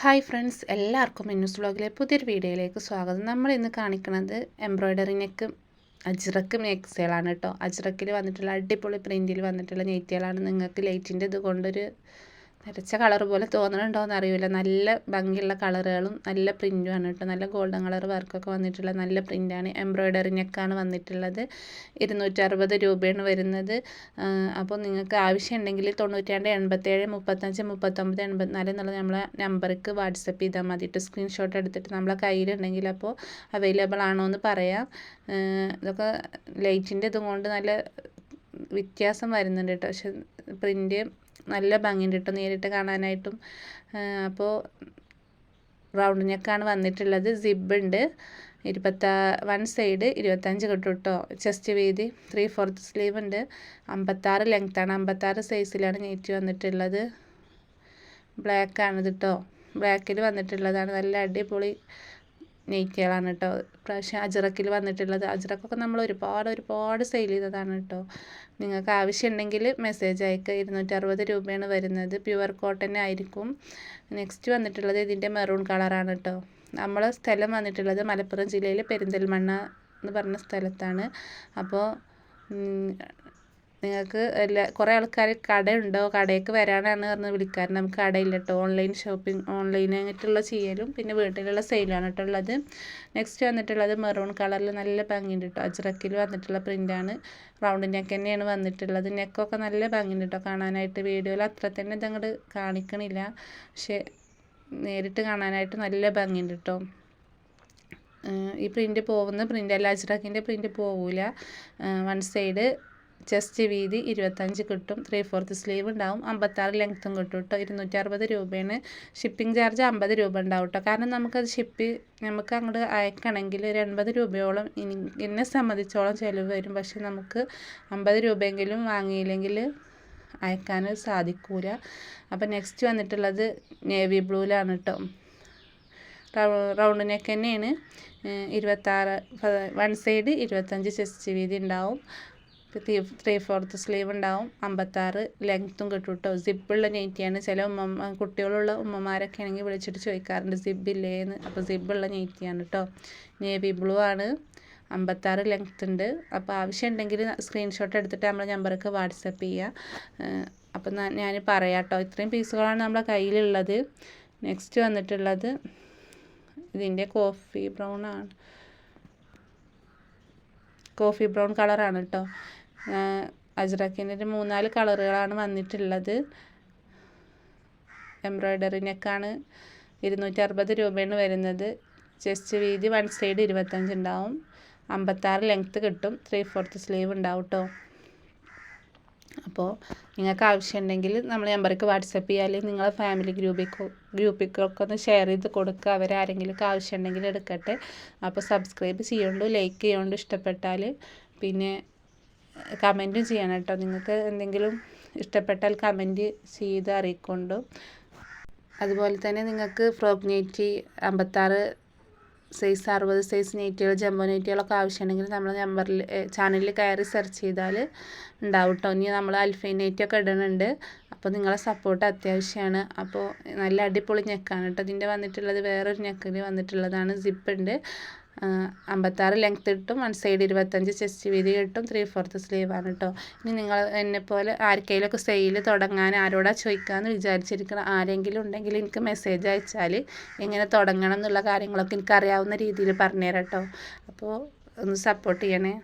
Hi friends എല്ലാവർക്കും മിന്നൂസ് വ്ളോഗിലെ പുതിയൊരു വീഡിയോയിലേക്ക് സ്വാഗതം. നമ്മൾ ഇന്ന് കാണിക്കുന്നത് എംബ്രോയ്ഡറി നെക്ക് അജ്രക്ക് നെക്സുകളാണ് കേട്ടോ. അജ്രക്കിൽ വന്നിട്ടുള്ള അടിപൊളി പ്രിന്റിൽ വന്നിട്ടുള്ള നെയ്റ്റുകളാണ് നിങ്ങൾക്ക് ലൈറ്റിന്റെ ഇത് കൊണ്ടൊരു നിറച്ച കളർ പോലെ തോന്നണുണ്ടോ എന്ന് അറിയില്ല നല്ല ഭംഗിയുള്ള കളറുകളും നല്ല പ്രിന്റുമാണ് കേട്ടോ നല്ല ഗോൾഡൻ കളർ വർക്കൊക്കെ വന്നിട്ടുള്ള നല്ല പ്രിന്റാണ് എംബ്രോയ്ഡറി നെക്കാണ് വന്നിട്ടുള്ളത്. ഇരുന്നൂറ്ററുപത് രൂപയാണ് വരുന്നത്. അപ്പോൾ നിങ്ങൾക്ക് ആവശ്യമുണ്ടെങ്കിൽ തൊണ്ണൂറ്റി രണ്ട് എൺപത്തേഴ് മുപ്പത്തഞ്ച് മുപ്പത്തൊമ്പത് എൺപത്തിനാല് എന്നുള്ള നമ്മളെ നമ്പർക്ക് വാട്സപ്പ് ചെയ്താൽ മതി സ്ക്രീൻഷോട്ട് എടുത്തിട്ട് നമ്മളെ കയ്യിലുണ്ടെങ്കിൽ അപ്പോൾ അവൈലബിൾ ആണോ എന്ന് പറയാം ഇതൊക്കെ ലൈറ്റിന്റെ ഇതുകൊണ്ട് നല്ല വ്യത്യാസം വരുന്നുണ്ട് കേട്ടോ പക്ഷെ പ്രിന്റ് നല്ല ഭംഗിയുണ്ട് കേട്ടോ നേരിട്ട് കാണാനായിട്ടും. അപ്പോൾ റൗണ്ട് നെക്കാണ് വന്നിട്ടുള്ളത്. സിബ് ഉണ്ട് ഇരുപത്താ വൺ സൈഡ് ഇരുപത്തഞ്ച് കിട്ടും കേട്ടോ ചെസ്റ്റ് വീതി ത്രീ ഫോർത്ത് സ്ലീവ് ഉണ്ട് അമ്പത്താറ് ലെങ്ത്താണ്. അമ്പത്താറ് സൈസിലാണ് നെറ്റ് വന്നിട്ടുള്ളത്. ബ്ലാക്കാണിത് കേട്ടോ ബ്ലാക്കിൽ വന്നിട്ടുള്ളതാണ്. നല്ല അടിപൊളി നെയ്റ്റുകളാണ് കേട്ടോ പ്രാവശ്യം അജറക്കിൽ വന്നിട്ടുള്ളത്. അജറക്കൊക്കെ നമ്മൾ ഒരുപാട് ഒരുപാട് സെയിൽ ചെയ്തതാണ് കേട്ടോ നിങ്ങൾക്ക് ആവശ്യമുണ്ടെങ്കിൽ മെസ്സേജ് അയക്കുക ഇരുന്നൂറ്ററുപത് രൂപയാണ് വരുന്നത്. പ്യുവർ കോട്ടൺ ആയിരിക്കും. നെക്സ്റ്റ് വന്നിട്ടുള്ളത് ഇതിന്റെ മെറൂൺ കളറാണ് കേട്ടോ നമ്മൾ സ്ഥലം വന്നിട്ടുള്ളത് മലപ്പുറം ജില്ലയിലെ പെരിന്തൽമണ്ണ എന്ന് പറഞ്ഞ സ്ഥലത്താണ്. അപ്പോൾ നിങ്ങൾക്ക് എല്ലാ കുറേ ആൾക്കാർ കടയുണ്ടോ? കടയ്ക്ക് വരാനാണ് പറഞ്ഞ് വിളിക്കാറ്. നമുക്ക് കടയില്ല കേട്ടോ ഓൺലൈൻ ഷോപ്പിംഗ് ഓൺലൈനായിട്ടുള്ള ചെയ്യലും പിന്നെ വീട്ടിലുള്ള സെയിലാണ് കേട്ടോ ഉള്ളത്. നെക്സ്റ്റ് വന്നിട്ടുള്ളത് മെറൂൺ കളറിൽ നല്ല ഭംഗിയുണ്ട് കേട്ടോ അജ്രക്കിൽ വന്നിട്ടുള്ള പ്രിന്റാണ് റൗണ്ട് നെക്ക് തന്നെയാണ് വന്നിട്ടുള്ളത്. നെക്കൊക്കെ നല്ല ഭംഗിയുണ്ട് കേട്ടോ കാണാനായിട്ട്. വീഡിയോയിൽ അത്ര തന്നെ ഇതങ്ങോട്ട് കാണിക്കണില്ല. പക്ഷേ നേരിട്ട് കാണാനായിട്ട് നല്ല ഭംഗിയുണ്ട് കേട്ടോ ഈ പ്രിന്റ് പോകുന്ന പ്രിന്റ് അല്ല അജ്രക്കിന്റെ പ്രിന്റ് പോവില്ല വൺ സൈഡ് ചെസ്റ്റ് വീതി ഇരുപത്തഞ്ച് കിട്ടും. ത്രീ ഫോർത്ത് സ്ലീവ് ഉണ്ടാവും. അമ്പത്താറ് ലെങ്ത്തും കിട്ടും കേട്ടോ ഇരുന്നൂറ്റി അറുപത് രൂപയാണ്. ഷിപ്പിംഗ് ചാർജ് അമ്പത് രൂപ ഉണ്ടാവും കേട്ടോ കാരണം നമുക്കത് ഷിപ്പ് നമുക്ക് അങ്ങോട്ട് അയക്കണമെങ്കിൽ ഒരു എൺപത് രൂപയോളം എന്നെ സംബന്ധിച്ചോളം ചിലവ് വരും. പക്ഷെ നമുക്ക് അമ്പത് രൂപയെങ്കിലും വാങ്ങിയില്ലെങ്കിൽ അയക്കാൻ സാധിക്കൂല. അപ്പോൾ നെക്സ്റ്റ് വന്നിട്ടുള്ളത് നേവി ബ്ലൂവിലാണ് കേട്ടോ റൗണ്ട് നെക്ക് തന്നെയാണ്. ഇരുപത്താറ് വൺ സൈഡ് ഇരുപത്തഞ്ച് ചെസ്റ്റ് വീതി ഉണ്ടാവും. ത്രീ ത്രീ ഫോർത്ത് സ്ലീവ് ഉണ്ടാവും. അമ്പത്താറ് ലെങ്ത്തും കിട്ടും കേട്ടോ നെയ്റ്റിയാണ് ചില ഉമ്മ കുട്ടികളുള്ള ഉമ്മമാരൊക്കെ ആണെങ്കിൽ വിളിച്ചിട്ട് ചോദിക്കാറുണ്ട് സിബില്ലേ എന്ന് അപ്പോൾ സിബുള്ള നെയ്റ്റിയാണ് കേട്ടോ നേവി ബ്ലൂ ആണ്. അമ്പത്താറ് ലെങ്ത് ഉണ്ട്. അപ്പോൾ ആവശ്യമുണ്ടെങ്കിൽ സ്ക്രീൻഷോട്ട് എടുത്തിട്ട് നമ്മളെ നമ്പർക്ക് വാട്സപ്പ് ചെയ്യുക അപ്പം ഞാൻ പറയാം കേട്ടോ ഇത്രയും പീസുകളാണ് നമ്മളെ കയ്യിലുള്ളത്. നെക്സ്റ്റ് വന്നിട്ടുള്ളത് ഇതിന്റെ കോഫി ബ്രൗൺ ആണ്. കോഫി ബ്രൗൺ കളറാണ് കേട്ടോ അജ്രക്കിന്റെ ഒരു മൂന്നാൽ കളറുകളാണ് വന്നിട്ടുള്ളത്. എംബ്രോയ്ഡറി നെക്കാണ് ഇരുന്നൂറ്റി അറുപത് രൂപയാണ് വരുന്നത്. ചെസ്റ്റ് വീതി വൺ സൈഡ് ഇരുപത്തഞ്ച് ഉണ്ടാവും. അമ്പത്താറ് ലെങ്ത്ത് കിട്ടും. ത്രീ ഫോർത്ത് സ്ലീവ് ഉണ്ടാവും കേട്ടോ അപ്പോൾ നിങ്ങൾക്ക് ആവശ്യമുണ്ടെങ്കിൽ നമ്മൾ നമ്പർക്ക് വാട്സപ്പ് ചെയ്യുക അല്ലെങ്കിൽ നിങ്ങളെ ഫാമിലി ഗ്രൂപ്പിക്കോ ഗ്രൂപ്പിക്കൊക്കെ ഒന്ന് ഷെയർ ചെയ്ത് കൊടുക്കുക. അവരാരെങ്കിലും ആവശ്യമുണ്ടെങ്കിൽ എടുക്കട്ടെ. അപ്പോൾ സബ്സ്ക്രൈബ് ചെയ്യുള്ളൂ ലൈക്ക് ചെയ്യുള്ളൂ ഇഷ്ടപ്പെട്ടാൽ. പിന്നെ കമന്റും ചെയ്യണം കേട്ടോ നിങ്ങൾക്ക് എന്തെങ്കിലും ഇഷ്ടപ്പെട്ടാൽ കമന്റ് ചെയ്ത് അറിയിക്കൊണ്ടു. അതുപോലെ തന്നെ നിങ്ങൾക്ക് ഫ്രോക്ക് നെറ്റി അമ്പത്താറ് സൈസ് അറുപത് സൈസ് നെറ്റുകൾ ജമ്പോ നെറ്റുകളൊക്കെ ആവശ്യമുണ്ടെങ്കിൽ നമ്മൾ നമ്പറിൽ ചാനലിൽ കയറി സെർച്ച് ചെയ്താൽ ഉണ്ടാവും കേട്ടോ ഇനി നമ്മൾ അൽഫൈൻ നെറ്റൊക്കെ ഇടുന്നുണ്ട്. അപ്പോൾ നിങ്ങളെ സപ്പോർട്ട് അത്യാവശ്യമാണ്. അപ്പോൾ നല്ല അടിപൊളി ഞെക്കാണ് കേട്ടോ. ഇതിന്റെ വന്നിട്ടുള്ളത് വേറൊരു ഞെക്കിൽ വന്നിട്ടുള്ളതാണ് സിപ്പ് ഉണ്ട്. അമ്പത്താറ് ലെങ്ത്ത് കിട്ടും വൺ സൈഡ് ഇരുപത്തഞ്ച് ചെസ്റ്റ് വീതി കിട്ടും ത്രീ ഫോർത്ത് ആണ് കേട്ടോ ഇനി നിങ്ങൾ എന്നെപ്പോലെ ആർക്കെങ്കിലുമൊക്കെ സെയിൽ തുടങ്ങാൻ ആരോടാ ചോദിക്കാമെന്ന് വിചാരിച്ചിരിക്കണം ആരെങ്കിലും ഉണ്ടെങ്കിൽ എനിക്ക് മെസ്സേജ് അയച്ചാൽ എങ്ങനെ തുടങ്ങണം എന്നുള്ള കാര്യങ്ങളൊക്കെ എനിക്കറിയാവുന്ന രീതിയിൽ പറഞ്ഞുതരാം കേട്ടോ അപ്പോൾ ഒന്ന് സപ്പോർട്ട് ചെയ്യണേ.